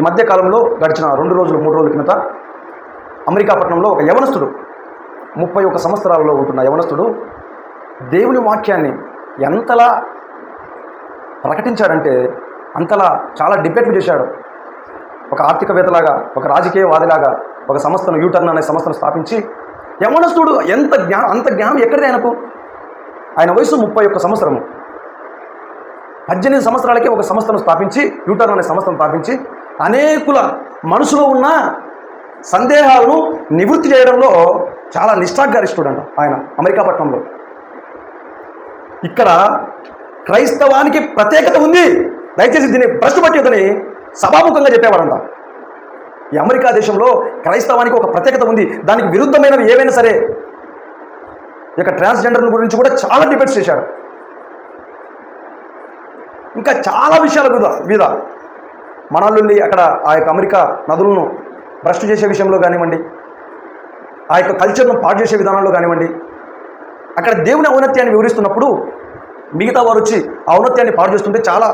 ఈ మధ్య కాలంలో గడిచిన రెండు రోజులు మూడు రోజుల కిందట అమెరికా పట్టణంలో ఒక యవనస్తుడు ముప్పై ఒక సంవత్సరాలలో ఉంటున్న యవనస్తుడు దేవుని వాక్యాన్ని ఎంతలా ప్రకటించాడంటే అంతలా చాలా డిబేట్లు చేశాడు. ఒక ఆర్థికవేత్తలాగా ఒక రాజకీయవాదిలాగా ఒక సంస్థను యూటర్న్ అనే సంస్థను స్థాపించి యవనస్తుడు ఎంత జ్ఞానం అంత జ్ఞానం ఎక్కడిది ఆయనకు? ఆయన వయసు ముప్పై ఒక్క సంవత్సరము. పద్దెనిమిది సంవత్సరాలకే ఒక సంస్థను స్థాపించి యూటర్న్ అనే సంస్థను స్థాపించి అనేకుల మనసులో ఉన్న సందేహాలను నివృత్తి చేయడంలో చాలా నిష్ఠాగరిష్ఠుడంట ఆయన అమెరికా పట్టణంలో. ఇక్కడ క్రైస్తవానికి ప్రత్యేకత ఉంది. దయచేసి దీన్ని భ్రష్టు పట్టేదని సభాముఖంగా చెప్పేవాడంట ఈ అమెరికా దేశంలో క్రైస్తవానికి ఒక ప్రత్యేకత ఉంది. దానికి విరుద్ధమైనవి ఏవైనా సరే. ఇక ట్రాన్స్జెండర్ గురించి కూడా చాలా డిబేట్స్ చేశాడు ఇంకా చాలా విషయాల మీద మీద మనల్ని అక్కడ ఆ యొక్క అమెరికా నదులను భ్రష్టు చేసే విషయంలో కానివ్వండి ఆ యొక్క కల్చర్ను పాడు చేసే విధానంలో కానివ్వండి అక్కడ దేవుని ఔన్నత్యాన్ని వివరిస్తున్నప్పుడు మిగతా వారు వచ్చి ఆ ఔన్నత్యాన్ని పాడు చేస్తుంటే చాలా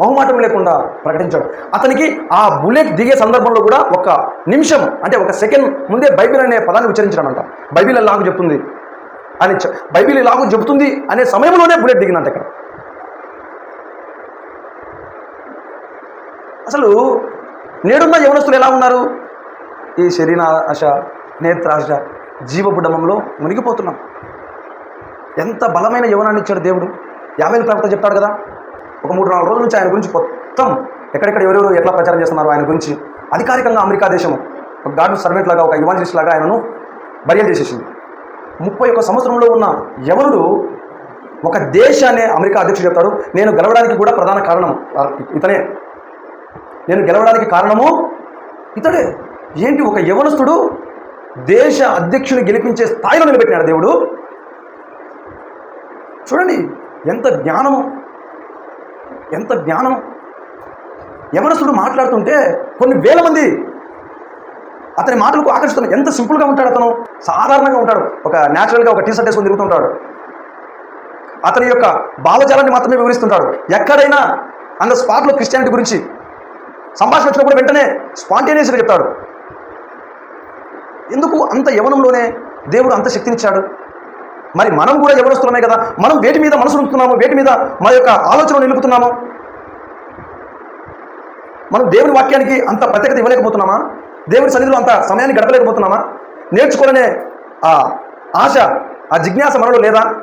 బహుమాటం లేకుండా ప్రకటించాడు. అతనికి ఆ బుల్లెట్ దిగే సందర్భంలో కూడా ఒక నిమిషం అంటే ఒక సెకండ్ ముందే బైబిల్ అనే పదాన్ని ఉచ్చరించాడంట బైబిల్ ఎలాగో చెప్తుంది అని బైబిల్ ఎలాగో చెబుతుంది అనే సమయంలోనే బుల్లెట్ దిగిందంట ఇక్కడ. అసలు నేడున్న యవనస్తులు ఎలా ఉన్నారు? ఈ శరీర ఆశ నేత్రాశ జీవబుడమంలో మునిగిపోతున్నాం. ఎంత బలమైన యవనాన్ని ఇచ్చాడు దేవుడు. యాభై ప్రవక్త చెప్తాడు కదా ఒక మూడు నాలుగు రోజుల నుంచి ఆయన గురించి మొత్తం ఎక్కడెక్కడ ఎవరెవరు ఎట్లా ప్రచారం చేస్తున్నారు ఆయన గురించి. అధికారికంగా అమెరికా దేశము ఒక గార్డు సర్వెంట్ లాగా ఒక ఇవాంజలిస్ట్ లాగా ఆయనను బరియలు చేసేసింది ముప్పై ఒక్క సంవత్సరంలో ఉన్న యవనుడు ఒక దేశాన్ని అమెరికా అధ్యక్షుడు చెప్తాడు. నేను గెలవడానికి కూడా ప్రధాన కారణం ఇతనే. నేను గెలవడానికి కారణము ఇతడే. ఏంటి ఒక యవనస్తుడు దేశ అధ్యక్షుని గెలిపించే స్థాయిలో నిలబెట్టినాడు దేవుడు? చూడండి ఎంత జ్ఞానము ఎంత జ్ఞానం యవనస్తుడు మాట్లాడుతుంటే కొన్ని వేల మంది అతని మాటలకు ఆకర్షిస్తున్నాయి ఎంత సింపుల్గా ఉంటాడు అతను? సాధారణంగా ఉంటాడు. ఒక న్యాచురల్గా ఒక టీ షర్ట్ వేసుకొని తిరుగుతుంటాడు. అతని యొక్క భావజాలాన్ని మాత్రమే వివరిస్తుంటాడు. ఎక్కడైనా అంత స్పాట్లో క్రిస్టియానిటీ గురించి సంభాషణ వచ్చినప్పుడు వెంటనే స్పాంటేనియస్గా చెప్తాడు. ఎందుకు అంత యవనంలోనే దేవుడు అంత శక్తినిచ్చాడు? మరి మనం కూడా ఎవరొస్తున్నామే కదా? మనం వేటి మీద మనసు ఉంచుతున్నాము? వేటి మీద మన యొక్క ఆలోచన నిలుపుతున్నాము? మనం దేవుని వాక్యానికి అంత ప్రత్యేకత ఇవ్వలేకపోతున్నామా? దేవుని సన్నిధిలో అంత సమయాన్ని గడపలేకపోతున్నామా? నేర్చుకోవాలనే ఆ ఆశ ఆ జిజ్ఞాస మనలో లేదా?